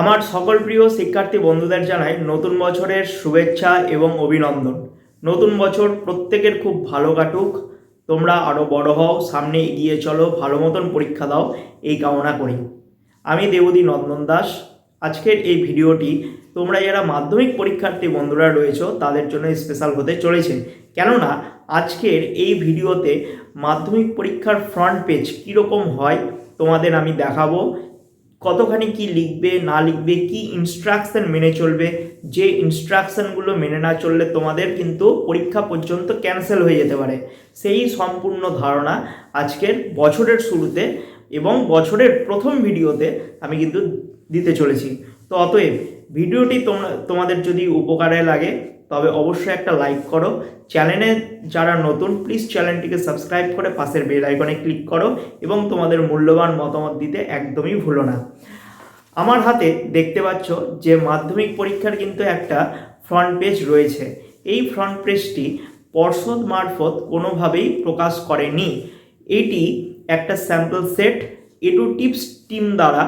আমার সকল প্রিয় শিক্ষার্থী বন্ধুদের জানাই নতুন বছরের শুভেচ্ছা এবং অভিনন্দন। নতুন বছর প্রত্যেকের খুব ভালো কাটুক। তোমরা আরও বড় হও, সামনে এগিয়ে চলো, ভালো মতন পরীক্ষা দাও, এই কামনা করি। আমি দেবদী নন্দন দাস। আজকের এই ভিডিওটি তোমরা যারা মাধ্যমিক পরীক্ষার্থী বন্ধুরা রয়েছো, তাদের জন্য স্পেশাল হতে চলেছে। কেননা, আজকের এই ভিডিওতে মাধ্যমিক পরীক্ষার ফ্রন্ট পেজ কীরকম হয়, তোমাদের আমি দেখাবো। কতখানি কি লিখবে, না লিখবে, কি ইনস্ট্রাকশন মেনে চলবে, যে ইনস্ট্রাকশনগুলো মেনে না চললে তোমাদের কিন্তু পরীক্ষা পর্যন্ত ক্যান্সেল হয়ে যেতে পারে। সেই সম্পূর্ণ ধারণা আজকের বছরের শুরুতে এবং বছরের প্রথম ভিডিওতে আমি কিন্তু দিতে চলেছি। তো অতএব ভিডিওটি তোমাদের যদি উপকারে লাগে, তবে অবশ্যই একটা লাইক করো। চ্যানেলে যারা নতুন প্লিজ চ্যানেলটিকে সাবস্ক্রাইব করে পাশের বেল আইকনে ক্লিক করো এবং তোমাদের মূল্যবান মতামত দিতে একদমই ভুলো না। আমার হাতে দেখতে পাচ্ছ যে মাধ্যমিক পরীক্ষার কিন্তু একটা ফ্রন্ট পেজ রয়েছে। এই ফ্রন্ট পেজটি পর্ষদ মারফত কোনোভাবেই প্রকাশ করেনি। এটি একটা sample set Edu tips team দ্বারা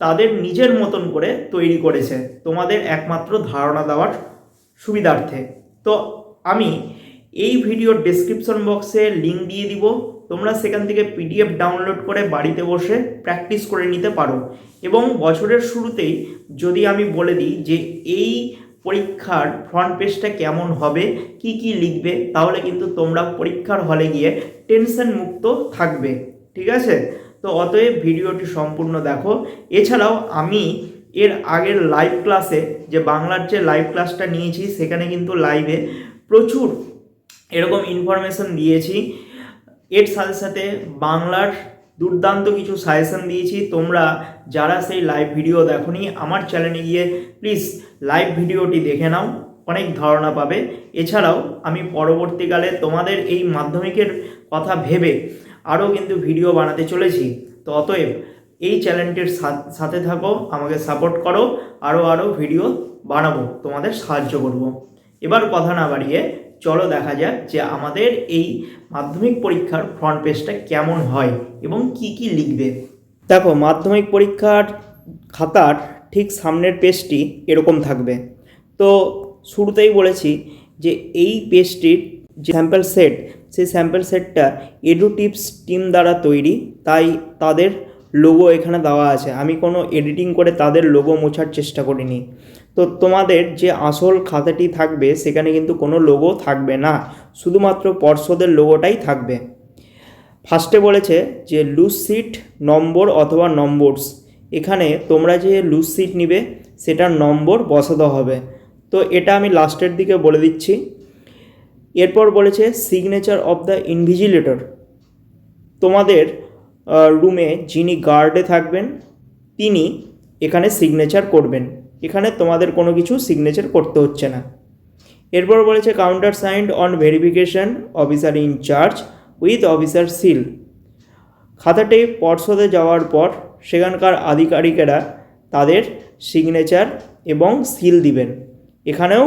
তাদের নিজের মতন করে তৈরি করেছে। তোমাদের একমাত্র ধারণা দেওয়ার সুবিধার্থে। তো আমি এই ভিডিওর ডেসক্রিপশন বক্সে লিঙ্ক দিয়ে দিব। তোমরা সেখান থেকে পিডিএফ ডাউনলোড করে বাড়িতে বসে প্র্যাকটিস করে নিতে পারো। এবং বছরের শুরুতেই যদি আমি বলে দিই যে এই পরীক্ষার ফ্রন্ট পেজটা কেমন হবে, কি কি লিখবে, তাহলে কিন্তু তোমরা পরীক্ষার হলে গিয়ে টেনশন মুক্ত থাকবে। ঠিক আছে? তো অতএব ভিডিওটি সম্পূর্ণ দেখো। এছাড়াও আমি এর আগের লাইভ ক্লাসে যে বাংলার যে লাইভ ক্লাসটা নিয়েছি, সেখানে কিন্তু লাইভে প্রচুর এরকম ইনফরমেশন দিয়েছি। এর সাথে সাথে বাংলার দুর্দান্ত কিছু সাজেশন দিয়েছি। তোমরা যারা সেই লাইভ ভিডিও দেখোনি, আমার চ্যানেলে গিয়ে প্লিজ লাইভ ভিডিওটি দেখে নাও, অনেক ধারণা পাবে। এছাড়াও আমি পরবর্তীকালে তোমাদের এই মাধ্যমিকের কথা ভেবে আরও কিন্তু ভিডিও বানাতে চলেছি। তো অতএব এই চ্যানেলটির সাথ- থাকো, আমাকে সাপোর্ট করো, আরও আরও ভিডিও বানাবো, তোমাদের সাহায্য করব। এবার কথা না বাড়িয়ে চলো দেখা যাক যে আমাদের এই মাধ্যমিক পরীক্ষার ফ্রন্ট পেজটা কেমন হয় এবং কি কি লিখবে। দেখো, মাধ্যমিক পরীক্ষার খাতার ঠিক সামনের পেজটি এরকম থাকবে। তো শুরুতেই বলেছি যে এই পেজটির যে স্যাম্পল সেট সেই স্যাম্পল সেটটা এডু টিপস টিম দ্বারা তৈরি, তাই তাদের লোগো এখানে দেওয়া আছে। আমি কোনো এডিটিং করে তাদের লোগো মোছার চেষ্টা করিনি। তো তোমাদের যে আসল খাতাটি থাকবে, সেখানে কিন্তু কোনো লোগো থাকবে না। শুধুমাত্র পর্ষদের লোগোটাই থাকবে। ফার্স্টে বলেছে যে লুজ সিট নম্বর অথবা নম্বরস। এখানে তোমরা যে লুজ সিট নিবে, সেটার নম্বর বসাতে হবে। তো এটা আমি লাস্টের দিকে বলে দিচ্ছি। এরপর বলেছে সিগনেচার অফ দ্য ইনভিজিলেটর তোমাদের রুমে যিনি গার্ডে থাকবেন, তিনি এখানে সিগনেচার করবেন। এখানে তোমাদের কোনো কিছু সিগনেচার করতে হচ্ছে না। এরপর বলেছে countersigned on verification officer in charge with officer seal খাতাটি পর্ষদে যাওয়ার পর সেখানকার আধিকারিকেরা তাদের সিগনেচার এবং সিল দিবেন। এখানেও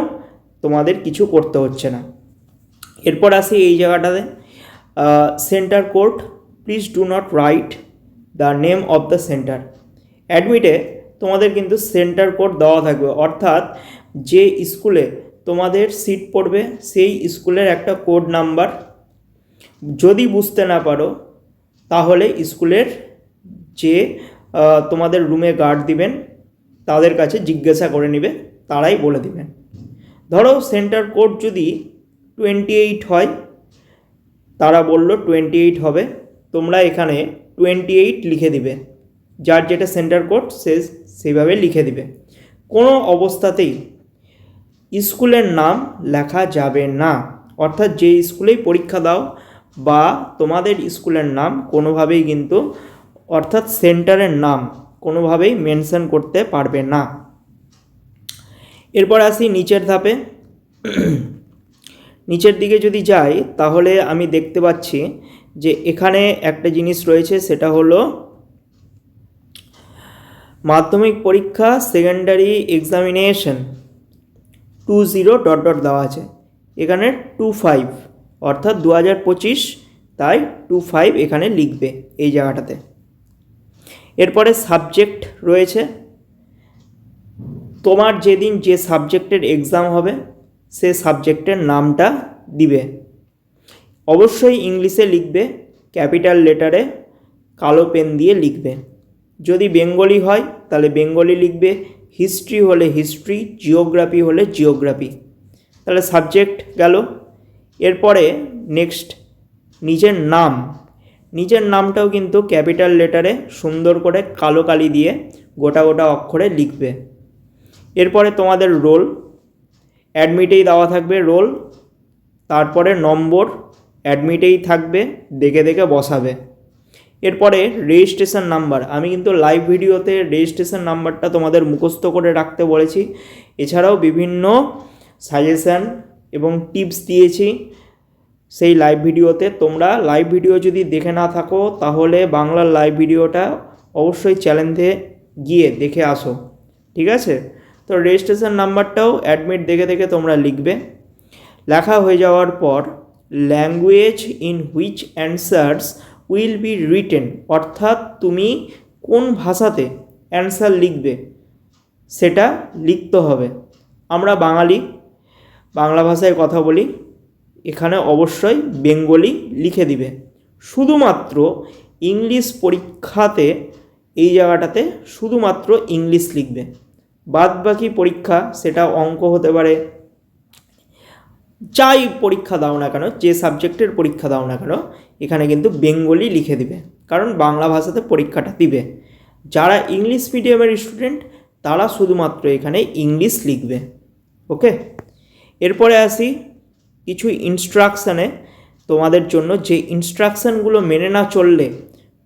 তোমাদের কিছু করতে হচ্ছে না। এরপর আসি এই জায়গাটাতে centre code please do not write the name of the centre অ্যাডমিটে তোমাদের কিন্তু সেন্টার কোড দেওয়া থাকবে, অর্থাৎ যে স্কুলে তোমাদের সিট পড়বে, সেই স্কুলের একটা কোড নাম্বার যদি বুঝতে না পারো, তাহলে স্কুলের যে তোমাদের রুমে গার্ড দিবেন, তাদের কাছে জিজ্ঞাসা করে নেবে, তারাই বলে দিবেন। ধরো সেন্টার কোড যদি টোয়েন্টি এইট হয়। তারা বলল টোয়েন্টি এইট হবে। তোমরা এখানে টোয়েন্টি এইট লিখে দিবে। যার যেটা সেন্টার কোড সে সেইভাবে লিখে দিবে। কোনো অবস্থাতেই স্কুলের নাম লেখা যাবে না। অর্থাৎ যে স্কুলেই পরীক্ষা দাও বা তোমাদের স্কুলের নাম কোনোভাবেই কিন্তু, অর্থাৎ সেন্টারের নাম কোনোভাবেই মেনশন করতে পারবে না। এরপর আসি নিচের ধাপে। নিচের দিকে যদি যাই, তাহলে আমি দেখতে পাচ্ছি যে এখানে একটা জিনিস রয়েছে, সেটা হলো মাধ্যমিক পরীক্ষা secondary examination two zero dot dot দেওয়া আছে। এখানে টু ফাইভ অর্থাৎ দু হাজার পঁচিশ, তাই টু ফাইভ এখানে লিখবে এই জায়গাটাতে। এরপরে সাবজেক্ট রয়েছে। তোমার যেদিন যে সাবজেক্টের এক্সাম হবে সে সাবজেক্টের নামটা দিবে। অবশ্যই ইংলিশে লিখবে, ক্যাপিটাল লেটারে কালো পেন দিয়ে লিখবে। যদি বেঙ্গলি হয়, তাহলে বেঙ্গলি লিখবে, হিস্ট্রি হলে হিস্ট্রি, জিওগ্রাফি হলে জিওগ্রাফি। তাহলে সাবজেক্ট গেল। এরপরে নেক্সট, নিজের নাম। নিজের নামটাও কিন্তু ক্যাপিটাল লেটারে সুন্দর করে কালো কালি দিয়ে গোটা গোটা অক্ষরে লিখবে। এরপরে তোমাদের রোল। অ্যাডমিটেই দেওয়া থাকবে রোল, তারপরে নম্বর অ্যাডমিটেই থাকবে, দেখে দেখে বসাবে। এরপরে রেজিস্ট্রেশন নাম্বার, আমি কিন্তু লাইভ ভিডিওতে রেজিস্ট্রেশন নাম্বারটা তোমাদের মুখস্থ করে রাখতে বলেছি। এছাড়াও বিভিন্ন সাজেশান এবং টিপস দিয়েছি সেই লাইভ ভিডিওতে। তোমরা লাইভ ভিডিও যদি দেখে না থাকো, তাহলে বাংলার লাইভ ভিডিওটা অবশ্যই চ্যানেলে গিয়ে দেখে আসো। ঠিক আছে? তো রেজিস্ট্রেশন নাম্বারটাও অ্যাডমিট দেখে দেখে তোমরা লিখবে। লেখা হয়ে যাওয়ার পর language in which answers will be written অর্থাৎ তুমি কোন ভাষাতে অ্যান্সার লিখবে, সেটা লিখতে হবে। আমরা বাঙালি, বাংলা ভাষায় কথা বলি, এখানে অবশ্যই বেঙ্গলি লিখে দিবে। শুধুমাত্র ইংলিশ পরীক্ষাতে এই জায়গাটাতে শুধুমাত্র ইংলিশ লিখবে। বাদ বাকি পরীক্ষা, সেটা অঙ্ক হতে পারে। যাই পরীক্ষা দাও না কেন, যে সাবজেক্টের পরীক্ষা দাও না কেন, এখানে কিন্তু বেঙ্গলি লিখে দিবে। কারণ বাংলা ভাষাতে পরীক্ষাটা দিবে। যারা ইংলিশ মিডিয়ামের স্টুডেন্ট, তারা শুধুমাত্র এখানে ইংলিশ লিখবে। ওকে? এরপরে আসি কিছু ইনস্ট্রাকশানে তোমাদের জন্য যে ইনস্ট্রাকশানগুলো মেনে না চললে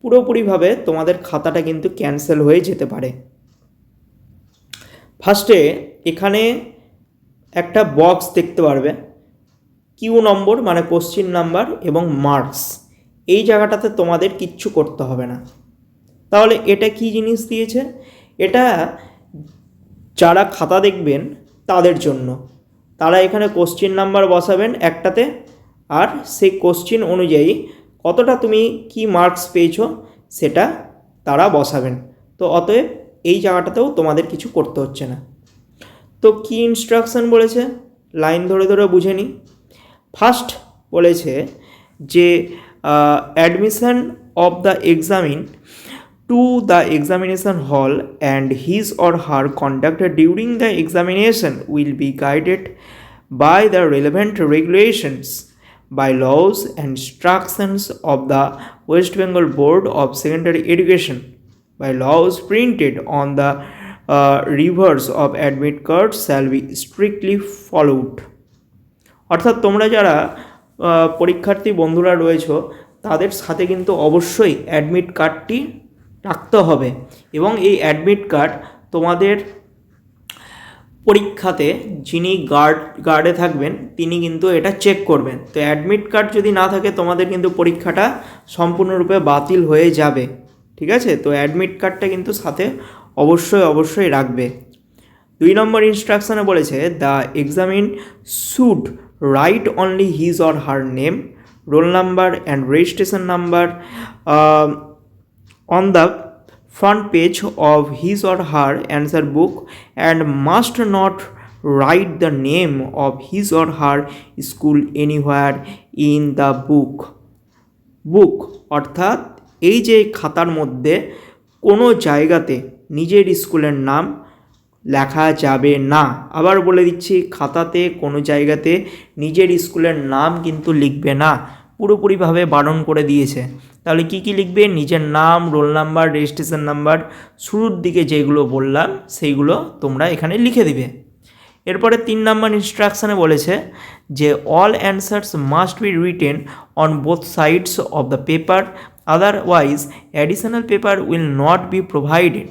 পুরোপুরিভাবে তোমাদের খাতাটা কিন্তু ক্যান্সেল হয়ে যেতে পারে। ফার্স্টে এখানে একটা বক্স দেখতে পারবে। কিউ নম্বর মানে কোশ্চিন নাম্বার এবং মার্কস এই জায়গাটাতে তোমাদের কিচ্ছু করতে হবে না। তাহলে এটা কি জিনিস দিয়েছে? এটা যারা খাতা দেখবেন তাদের জন্য। তারা এখানে কোশ্চিন নাম্বার বসাবেন একটাতে আর সেই কোশ্চিন অনুযায়ী কতটা তুমি কি মার্কস পেয়েছ সেটা তারা বসাবেন। তো অতএব এই জায়গাটাতেও তোমাদের কিছু করতে হচ্ছে না। তো কি ইনস্ট্রাকশন বলেছে? লাইন ধরে ধরে বুঝে নিই ফার্স্ট বলেছে যে admission of the examinee to the examination hall and his or her conduct during the examination will be guided by the relevant regulations by laws and instructions of the West Bengal Board of Secondary Education, by laws printed on the uh, reverse of admit cards shall be strictly followed. অর্থাৎ তোমরা যারা পরীক্ষার্থী বন্ধুরা রয়েছো তাদের সাথে কিন্তু অবশ্যই অ্যাডমিট কার্ডটি রাখতে হবে এবং এই অ্যাডমিট কার্ড তোমাদের পরীক্ষাতে যিনি গার্ড গার্ডে থাকবেন তিনি কিন্তু এটা চেক করবেন তো অ্যাডমিট কার্ড যদি না থাকে তোমাদের কিন্তু পরীক্ষাটা সম্পূর্ণরূপে বাতিল হয়ে যাবে ঠিক আছে? তো অ্যাডমিট কার্ডটা কিন্তু সাথে অবশ্যই অবশ্যই রাখবে। দুই নম্বর ইনস্ট্রাকশনে বলেছে the examinee should write only his or her name roll number and registration number on the front page of his or her answer book and must not write the name of his or her school anywhere in the book. Book অর্থাৎ এই যে খাতার মধ্যে কোনো জায়গাতে নিজের স্কুলের নাম লেখা যাবে না। আবার বলে দিচ্ছি, খাতাতে কোনো জায়গাতে নিজের স্কুলের নাম কিন্তু লিখবে না। পুরোপুরিভাবে বারণ করে দিয়েছে। তাহলে কি কি লিখবে? নিজের নাম, রোল নাম্বার, রেজিস্ট্রেশন নাম্বার, শুরুর দিকে যেগুলো বললাম, সেইগুলো তোমরা এখানে লিখে দিবে। এরপরে তিন নাম্বার ইনস্ট্রাকশানে বলেছে যে all answers must be written on both sides of the paper otherwise additional paper will not be provided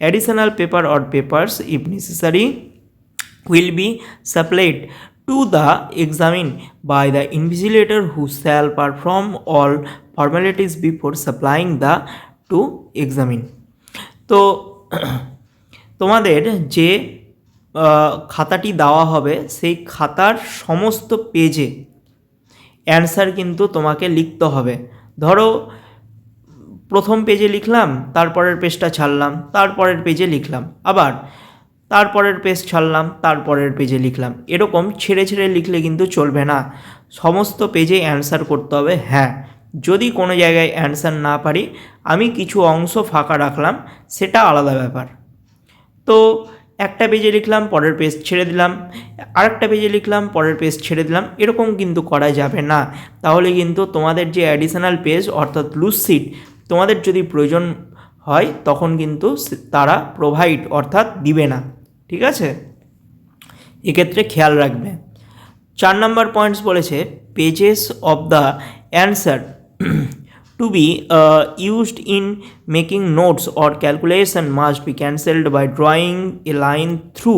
additional paper or papers if necessary will be supplied to the examined by the invigilator who shall perform all formalities before supplying the to examine তো তোমাদের যে খাতাটি দেওয়া হবে সেই খাতার সমস্ত পেজে answer কিন্তু তোমাকে লিখতে হবে ধরো প্রথম পেজে লিখলাম, তারপরের পেজটা ছাড়লাম, তারপরের পেজে লিখলাম, আবার তারপরের পেজ ছাড়লাম, তারপরের পেজে লিখলাম। এরকম ছেড়ে ছেড়ে লিখলে কিন্তু চলবে না। সমস্ত পেজে অ্যান্সার করতে হবে হ্যাঁ। যদি কোনো জায়গায় অ্যান্সার না পারি, আমি কিছু অংশ ফাঁকা রাখলাম, সেটা আলাদা ব্যাপার। তো একটা পেজে লিখলাম, পরের পেজ ছেড়ে দিলাম। আরেকটা পেজে লিখলাম, পরের পেজ ছেড়ে দিলাম। এরকম কিন্তু করা যাবে না। তাহলে কিন্তু তোমাদের যে অ্যাডিশনাল পেজ অর্থাৎ লুজ সিট তোমাদের যদি প্রয়োজন হয়, তখন কিন্তু তারা প্রোভাইড অর্থাৎ দিবে না। ঠিক আছে? এক্ষেত্রে খেয়াল রাখবে। চার নম্বর পয়েন্টস বলেছে pages of the answer to be used in making notes or calculation must be cancelled by drawing a line through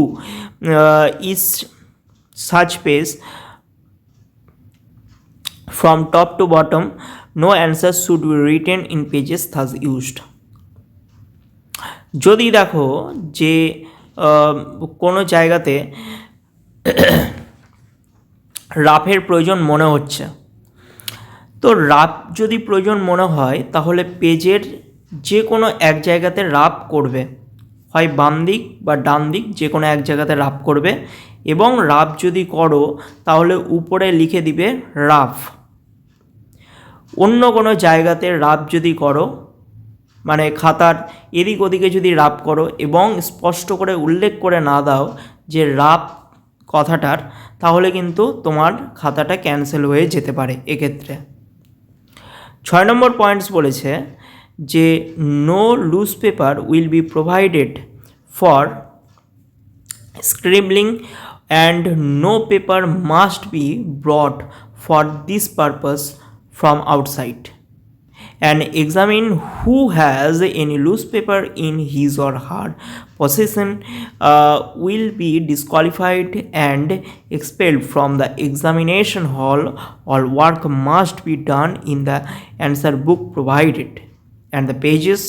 each such page from top to bottom. No answer should be written in pages thus used. যদি দেখো যে কোনো জায়গাতে রাফের প্রয়োজন মনে হচ্ছে, তো rough যদি প্রয়োজন মনে হয়, তাহলে পেজের যে কোনো এক জায়গাতে রাফ করবে। হয় বাম দিক বা ডান দিক যে কোনো এক জায়গাতে রাফ করবে এবং রাফ যদি করো, তাহলে উপরে লিখে দিবে রাফ। অন্য কোনো জায়গাতে রাফ যদি করো মানে খাতার এদিক ওদিকে যদি রাপ করো এবং স্পষ্ট করে উল্লেখ করে না দাও যে রাপ কথাটার, তাহলে কিন্তু তোমার খাতাটা ক্যান্সেল হয়ে যেতে পারে এক্ষেত্রে। ছয় নম্বর পয়েন্টস বলেছে যে no loose paper will be provided for scribbling and no paper must be brought for this purpose from outside and examine who has any loose paper in his or her possession uh, will be disqualified and expelled from the examination hall all work must be done in the answer book provided and the pages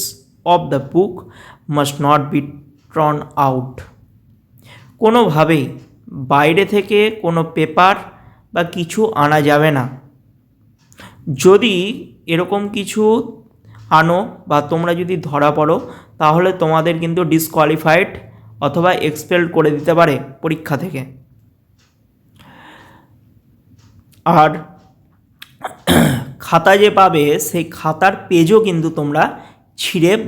of the book must not be torn out কোনোভাবেই বাইরে থেকে কোনো paper বা কিছু আনা যাবে না যদি এরকম কিছু আনো বা তোমরা যদি ধরা পড়ো, তাহলে তোমাদের কিন্তু ডিসকোয়ালিফাইড অথবা এক্সপেল করে দিতে পারে পরীক্ষা থেকে। আর খাতা যে পাবে, সেই খাতার পেজও কিন্তু তোমরা ছিঁড়ে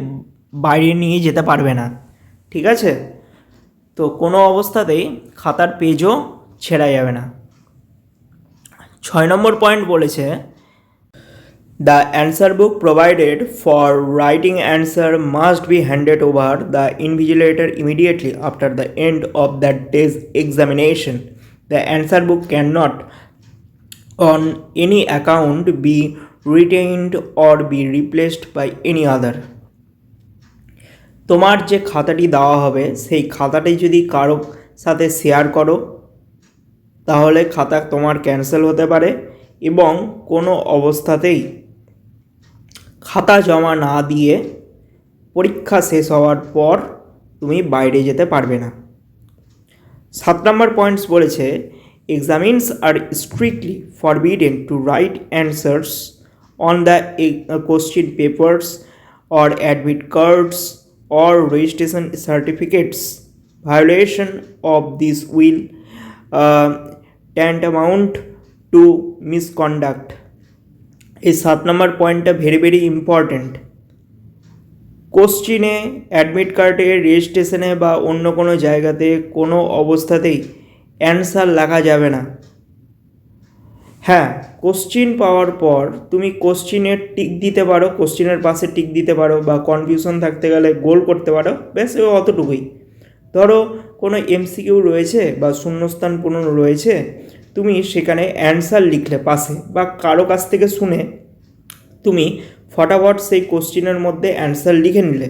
বাইরে নিয়ে যেতে পারবে না। ঠিক আছে? তো কোনো অবস্থাতেই খাতার পেজও ছেঁড়া যাবে না। ছয় নম্বর পয়েন্ট বলেছে answer book provided for writing answer must be handed over the invigilator immediately after the end of that day's examination the answer book can not on any account, be retained or be replaced by any other. তোমার যে খাতাটি দেওয়া হবে, সেই খাতাটি যদি কারও সাথে share করো, তাহলে খাতা তোমার ক্যান্সেল হতে পারে এবং কোনো অবস্থাতেই খাতা জমা না দিয়ে পরীক্ষা শেষ হওয়ার পর তুমি বাইরে যেতে পারবে না। সাত নম্বর পয়েন্টস বলেছে examinees are strictly forbidden to write answers on the question papers or admit cards or registration certificates violation of this will tantamount to misconduct এই সাত নম্বর পয়েন্টটা ভেরি ভেরি ইম্পর্ট্যান্ট কোশ্চিনে অ্যাডমিট কার্ডে রেজিস্ট্রেশনে বা অন্য কোনো জায়গাতে কোনো অবস্থাতেই অ্যান্সার লেখা যাবে না। হ্যাঁ কোশ্চিন পাওয়ার পর তুমি কোশ্চিনের টিক দিতে পারো কোশ্চিনের পাশে টিক দিতে পারো বা কনফিউশন থাকতে গেলে গোল করতে পারো, ব্যাস অতটুকুই। ধরো কোনো এমসিকিউ রয়েছে বা শূন্যস্থান পূরণ রয়েছে তুমি সেখানে অ্যান্সার লিখলে পাশে বা কারও কাছ থেকে শুনে তুমি ফটাফট সেই কোশ্চিনের মধ্যে অ্যান্সার লিখে নিলে।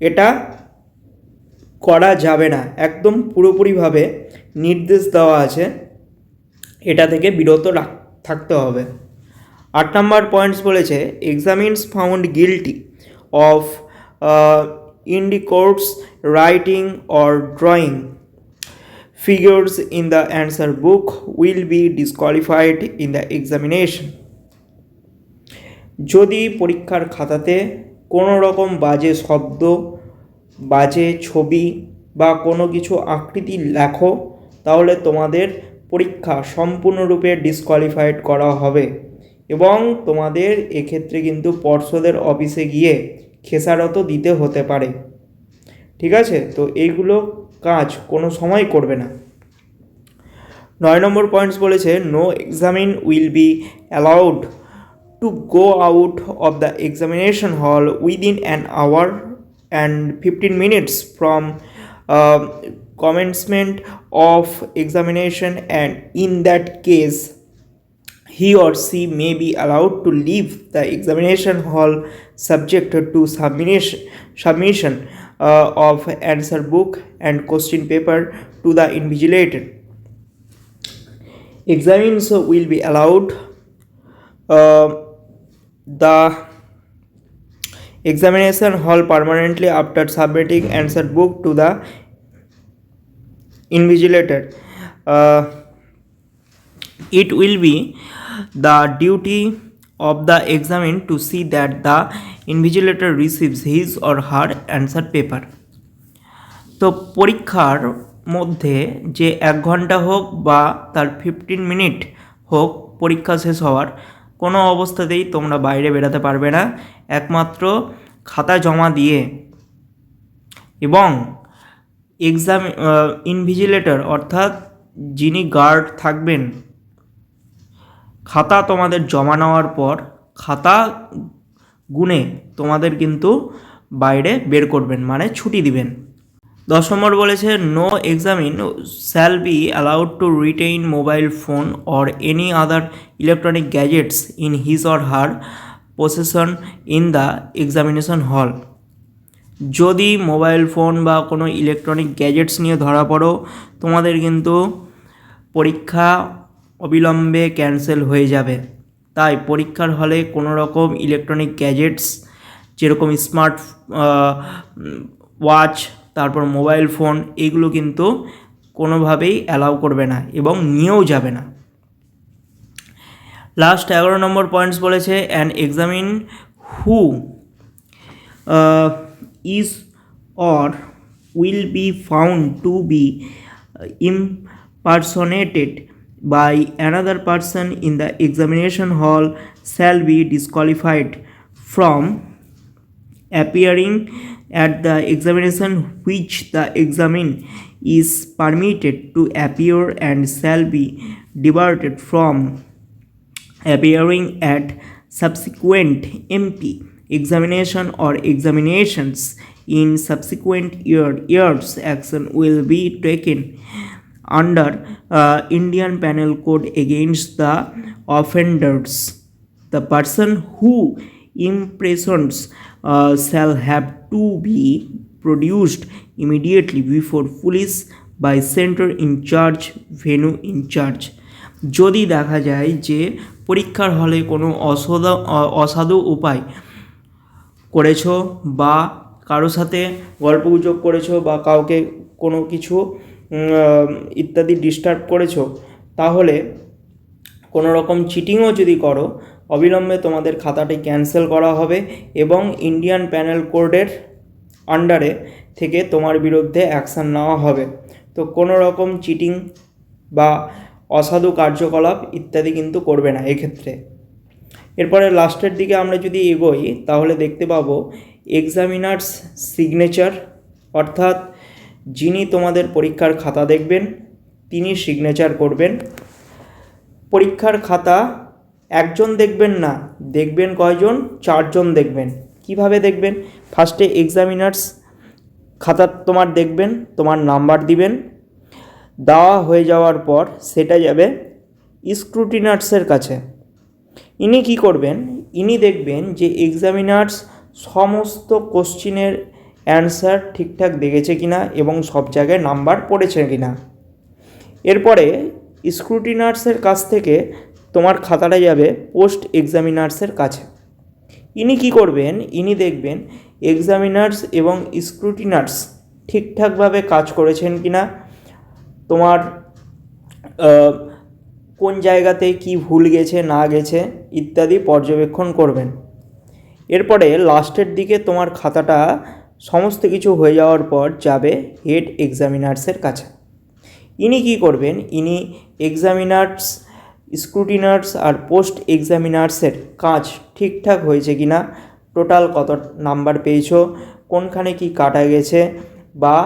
এটা করা যাবে না। একদম পুরোপুরিভাবে নির্দেশ দেওয়া আছে। এটা থেকে বিরত থাকতে হবে। আট নাম্বার পয়েন্টস বলেছে examinees found guilty of indecorous writing or drawing figures in the answer book will be disqualified in the examination. যদি পরীক্ষার খাতাতে কোনো রকম বাজে শব্দ, বাজে ছবি বা কোনো কিছু আকৃতি লেখো, তাহলে তোমাদের পরীক্ষা সম্পূর্ণরূপে ডিসকোয়ালিফাইড করা হবে এবং তোমাদের এক্ষেত্রে কিন্তু পর্ষদের অফিসে গিয়ে খেসারত দিতে হতে পারে। ঠিক আছে? তো এইগুলো কাজ কোনো সময় করবে না। নয় নম্বর পয়েন্টস বলেছে no examinee will be allowed to go out of the examination hall within an hour and fifteen minutes from commencement of examination and in that case he or she may be allowed to leave the examination hall subject to submission submission uh, of answer book and question paper to the invigilator examines will be allowed uh, the examination hall permanently after submitting answer book to the invigilator uh, it will be the duty of the examine to see that the invigilator receives his or her answer paper তো পরীক্ষার মধ্যে যে এক ঘণ্টা হোক বা তার fifteen minute হোক পরীক্ষা শেষ হওয়ার, কোনো অবস্থাতেই তোমরা বাইরে বেরাতে পারবে না। একমাত্র খাতা জমা দিয়ে এবং এক্সাম ইনভিজিলেটর অর্থাৎ যিনি গার্ড থাকবেন, খাতা তোমাদের জমা নেওয়ার পর, খাতা গুনে তোমাদের কিন্তু বাইরে বের করবেন মানে ছুটি দিবেন। দশ নম্বর বলেছে no examinee shall be allowed to retain mobile phone or any other electronic gadgets in his or her possession in the examination hall যদি মোবাইল ফোন বা কোনো ইলেকট্রনিক গ্যাজেটস নিয়ে ধরা পড়ো, তোমাদের কিন্তু পরীক্ষা অবিলম্বে ক্যান্সেল হয়ে যাবে। তাই পরীক্ষার হলে কোনো রকম ইলেকট্রনিক গ্যাজেটস যেরকম স্মার্ট ওয়াচ তারপর মোবাইল ফোন এগুলো কিন্তু কোনোভাবেই অ্যালাউ করবে না এবং নিয়েও যাবে না। লাস্ট এগারো নম্বর পয়েন্টস বলেছে an examinee who is or will be found to be impersonated by another person in the examination hall shall be disqualified from appearing at the examination which the examine is permitted to appear and shall be diverted from appearing at subsequent MP examination or examinations in subsequent year, years. Action will be taken under Indian penal code against the offenders the person who impersonates shall have to be produced immediately before police by centre in charge venue in charge যদি দেখা যায় যে পরীক্ষার হলে কোনো অসাধা অসাধু উপায় করেছ বা কারোর সাথে গল্পগুজব করেছ বা কাউকে কোনো কিছু ইত্যাদি ডিস্টার্ব করেছ, তাহলে কোনো রকম চিটিংও যদি করো, অবিলম্বে তোমাদের খাতাটি ক্যান্সেল করা হবে এবং ইন্ডিয়ান প্যানেল কোডের আন্ডারে থেকে তোমার বিরুদ্ধে অ্যাকশান নেওয়া হবে। তো কোনো রকম চিটিং বা অসাধু কার্যকলাপ ইত্যাদি কিন্তু করবে না এক্ষেত্রে। এরপরে লাস্টের দিকে আমরা যদি এগোই, তাহলে দেখতে পাবো এক্সামিনার্স সিগনেচার অর্থাৎ যিনি তোমাদের পরীক্ষার খাতা দেখবেন, তিনি সিগনেচার করবেন। পরীক্ষার খাতা একজন দেখবেন না, দেখবেন কয়জন? চারজন দেখবেন। কীভাবে দেখবেন? ফার্স্টে এক্সামিনার্স খাতা তোমার দেখবেন, তোমার নাম্বার দিবেন। দেওয়া হয়ে যাওয়ার পর সেটা যাবে স্ক্রুটিনার্সের কাছে। ইনি কি করবেন? ইনি দেখবেন যে এক্সামিনার্স সমস্ত কোশ্চিনের অ্যান্সার ঠিকঠাক দেখেছে কিনা এবং সব জায়গায় নাম্বার পড়েছে কিনা। এরপরে, স্ক্রুটিনার্সের কাছ থেকে তোমার খাতাটা যাবে পোস্ট এক্সামিনার্সের কাছে। ইনি কি করবেন? ইনি দেখবেন এক্সামিনার্স এবং স্ক্রুটিনার্স ঠিকঠাকভাবে কাজ করেছেন কি না তোমার কোন জায়গাতে কি ভুল গেছে, না গেছে ইত্যাদি পর্যবেক্ষণ করবেন। এরপরে, লাস্টের দিকে তোমার খাতাটা সমস্ত কিছু হয়ে যাওয়ার পর যাবে হেড এক্সামিনার্সের কাছে। ইনি কী করবেন? ইনি এক্সামিনার্স স্ক্রুটিনার্স আর পোস্ট এক্সামিনার্সের কাজ ঠিকঠাক হয়েছে কি না? টোটাল কত নাম্বার পেয়েছ? কোনখানে কি কাটা গেছে? বা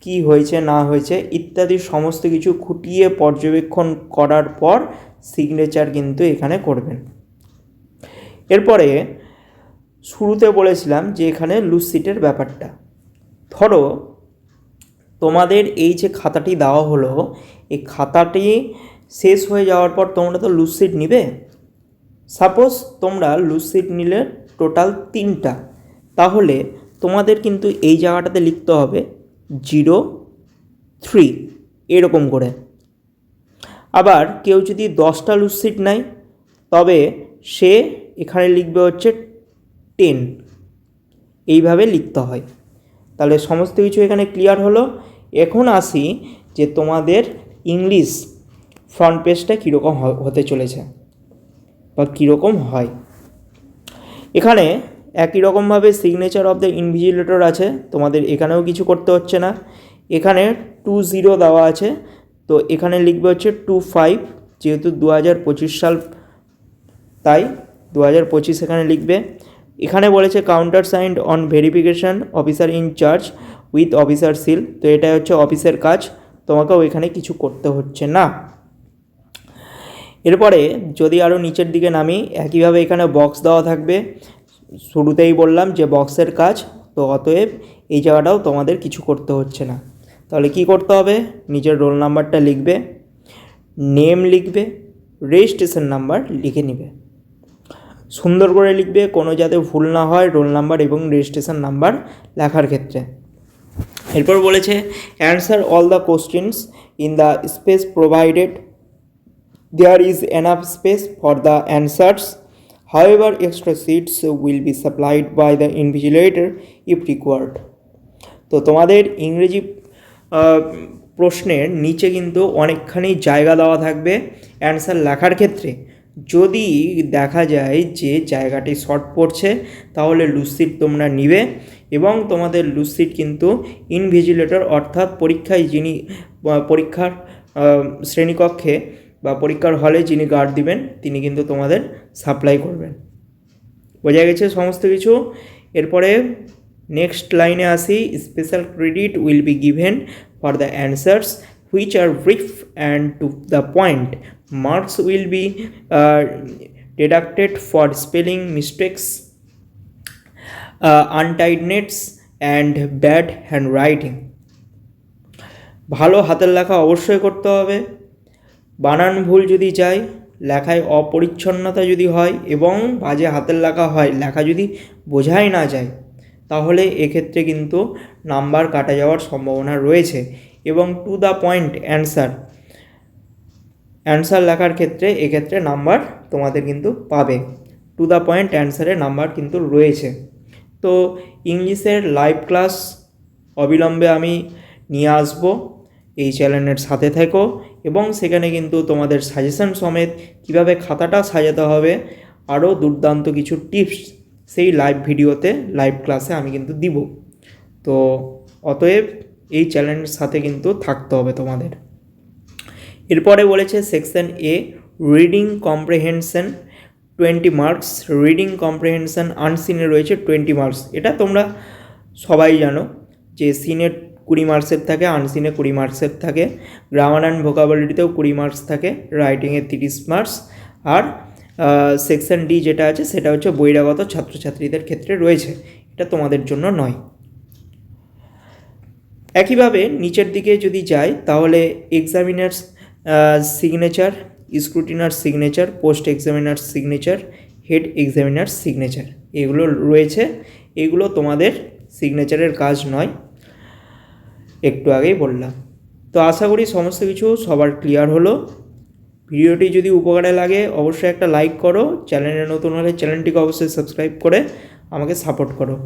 কি হয়েছে, না হয়েছে? ইত্যাদি সমস্ত কিছু খুঁটিয়ে পর্যবেক্ষণ করার পর সিগনেচার কিন্তু এখানে করবেন। এরপরে শুরুতে বলেছিলাম যে এখানে লুসিটের ব্যাপারটা। ধরো, তোমাদের এই যে খাতাটি দেওয়া হলো, এই খাতাটি শেষ হয়ে যাওয়ার পর তোমরা তো লুসিট নিবে? সাপোজ তোমরা লুসিট নিলে টোটাল তিনটা, তাহলে তোমাদের কিন্তু এই জায়গাটাতে লিখতে হবে জিরো, থ্রি, এরকম করে। আবার কেউ যদি দশটা লুসিট নেয়, তবে সে এখানে লিখবে হচ্ছে টেন এইভাবে লিখতে হয়। তাহলে সমস্ত কিছু এখানে ক্লিয়ার হলো। এখন আসি যে তোমাদের ইংলিশ ফ্রন্ট পেজটা কীরকম হতে চলেছে বা কীরকম হয়। এখানে একই রকমভাবে সিগনেচার অফ দ্য ইনভিজিলেটর আছে, তোমাদের এখানেও কিছু করতে হচ্ছে না। এখানে টু জিরো দেওয়া আছে, তো এখানে লিখবে হচ্ছে টু ফাইভ যেহেতু দু হাজার পঁচিশ সাল, তাই দু হাজার পঁচিশ এখানে লিখবে। এখানে বলেছে countersigned on verification officer in charge with officer seal তো এটাই হচ্ছে অফিসের কাজ, তোমাকেও এখানে কিছু করতে হচ্ছে না। এরপরে যদি আরও নিচের দিকে নামি, একইভাবে এখানে বক্স দেওয়া থাকবে। শুরুতেই বললাম যে বক্সের কাজ, তো অতএব এই জায়গাটাও তোমাদের কিছু করতে হচ্ছে না। তাহলে কি করতে হবে? নিজের রোল নাম্বারটা লিখবে নেম লিখবে রেজিস্ট্রেশন নাম্বার লিখে নিবে। সুন্দর করে লিখবে কোনো যাতে ভুল না হয় রোল নাম্বার এবং রেজিস্ট্রেশন নাম্বার লেখার ক্ষেত্রে। এরপর বলেছে answer all the questions in the space provided there is enough space for the answers. However, extra sheets will be supplied by the invigilator if required তো তোমাদের ইংরেজি প্রশ্নের নিচে কিন্তু অনেকখানি জায়গা দেওয়া থাকবে অ্যান্সার লেখার ক্ষেত্রে। যদি দেখা যায় যে জায়গাটি শর্ট পড়ছে, তাহলে লুসিট তোমরা নিবে এবং তোমাদের লুসিট কিন্তু ইনভিজিলেটর অর্থাৎ পরীক্ষায় যিনি পরীক্ষার শ্রেণীকক্ষে বা পরীক্ষার হলে যিনি গার্ড দিবেন, তিনি কিন্তু তোমাদের সাপ্লাই করবেন। বোঝা গেছে সমস্ত কিছু? এরপরে নেক্সট লাইনে আসি special credit will be given for the answers which are brief and to the point marks will be deducted for spelling mistakes untidiness and bad handwriting ভালো হাতের লেখা অবশ্যই করতে হবে। বানান ভুল যদি যায়, লেখায় অপরিচ্ছন্নতা যদি হয় এবং বাজে হাতের লেখা হয়, লেখা যদি বোঝাই না যায়, তাহলে এক্ষেত্রে কিন্তু নাম্বার কাটা যাওয়ার সম্ভাবনা রয়েছে। এবং to the point answer answer লেখার ক্ষেত্রে এক্ষেত্রে নাম্বার তোমাদের কিন্তু পাবে। টু দ্য পয়েন্ট অ্যান্সারে নাম্বার কিন্তু রয়েছে। তো ইংলিশের লাইভ ক্লাস অবিলম্বে আমি নিয়ে আসব। এই চ্যানেলের সাথে থেকো এবং সেখানে কিন্তু তোমাদের সাজেশন সমেত কীভাবে খাতাটা সাজাতে হবে, আরও দুর্দান্ত কিছু টিপস সেই লাইভ ভিডিওতে লাইভ ক্লাসে আমি কিন্তু দিব। তো অতএব এই চ্যালেঞ্জের সাথে কিন্তু থাকতে হবে তোমাদের। এরপরে বলেছে section A reading comprehension twenty marks reading comprehension আনসিনে রয়েছে টোয়েন্টি মার্কস এটা তোমরা সবাই জানো যে সিনে কুড়ি মার্কসের থাকে আনসিনে কুড়ি মার্কসের থাকে। গ্রামার অ্যান্ড ভোকাবলিটিতেও কুড়ি মার্কস থাকে রাইটিংয়ে তিরিশ মার্কস আর সেকশন ডি যেটা আছে সেটা হচ্ছে বহিরাগত ছাত্রছাত্রীদের ক্ষেত্রে রয়েছে। এটা তোমাদের জন্য নয়। একইভাবে নিচের দিকে যদি যাই, তাহলে examiner's signature scrutineer signature post examiner signature head examiner signature এগুলো রয়েছে। এগুলো তোমাদের সিগনেচারের কাজ নয়। একটু আগেই বললাম। তো আশা করি সমস্ত কিছু সবার ক্লিয়ার হলো। ভিডিওটি যদি উপকারে লাগে, অবশ্যই একটা লাইক করো। চ্যানেলে নতুন হলে চ্যানেলটিকে অবশ্যই সাবস্ক্রাইব করে আমাকে সাপোর্ট করো।